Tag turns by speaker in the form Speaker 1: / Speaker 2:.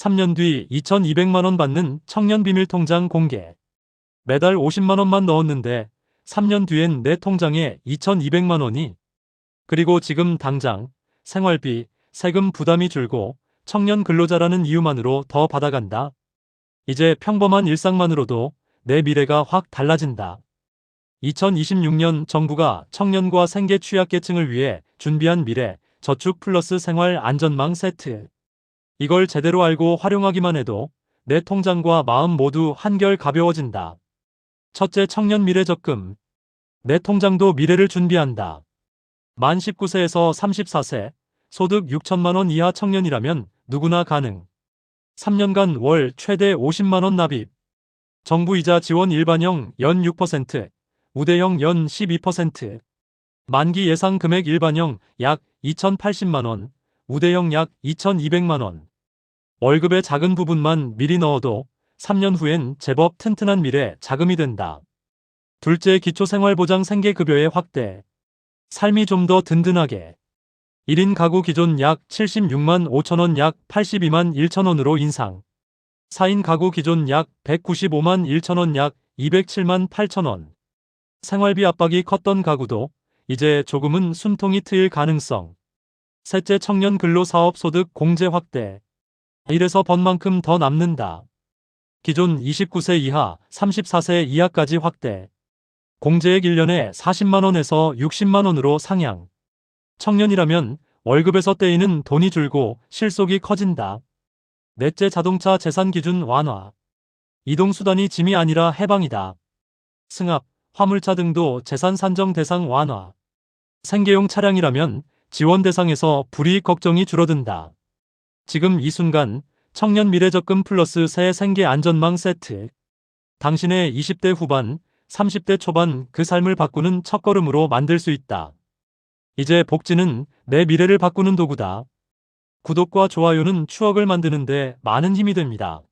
Speaker 1: 3년 뒤 2200만원 받는 청년 비밀 통장 공개. 매달 50만원만 넣었는데 3년 뒤엔 내 통장에 2200만원이 그리고 지금 당장 생활비, 세금 부담이 줄고 청년 근로자라는 이유만으로 더 받아간다. 이제 평범한 일상만으로도 내 미래가 확 달라진다. 2026년 정부가 청년과 생계 취약계층을 위해 준비한 미래 저축 플러스 생활 안전망 세트. 이걸 제대로 알고 활용하기만 해도 내 통장과 마음 모두 한결 가벼워진다. 첫째 청년 미래 적금. 내 통장도 미래를 준비한다. 만 19세에서 34세, 소득 6천만원 이하 청년이라면 누구나 가능. 3년간 월 최대 50만원 납입. 정부 이자 지원 일반형 연 6%, 우대형 연 12%. 만기 예상 금액 일반형 약 2,080만원, 우대형 약 2,200만원. 월급의 작은 부분만 미리 넣어도 3년 후엔 제법 튼튼한 미래 자금이 된다. 둘째 기초생활보장 생계급여의 확대. 삶이 좀 더 든든하게. 1인 가구 기존 약 76만 5천원 약 82만 1천원으로 인상. 4인 가구 기존 약 195만 1천원 약 207만 8천원. 생활비 압박이 컸던 가구도 이제 조금은 숨통이 트일 가능성. 셋째 청년 근로사업 소득 공제 확대. 이래서 번 만큼 더 남는다. 기존 29세 이하, 34세 이하까지 확대. 공제액 1년에 40만원에서 60만원으로 상향. 청년이라면 월급에서 떼이는 돈이 줄고 실속이 커진다. 넷째 자동차 재산 기준 완화. 이동수단이 짐이 아니라 해방이다. 승합, 화물차 등도 재산 산정 대상 완화. 생계용 차량이라면 지원 대상에서 불이익 걱정이 줄어든다. 지금 이 순간 청년 미래적금 플러스 새 생계 안전망 세트. 당신의 20대 후반, 30대 초반 그 삶을 바꾸는 첫걸음으로 만들 수 있다. 이제 복지는 내 미래를 바꾸는 도구다. 구독과 좋아요는 추억을 만드는데 많은 힘이 됩니다.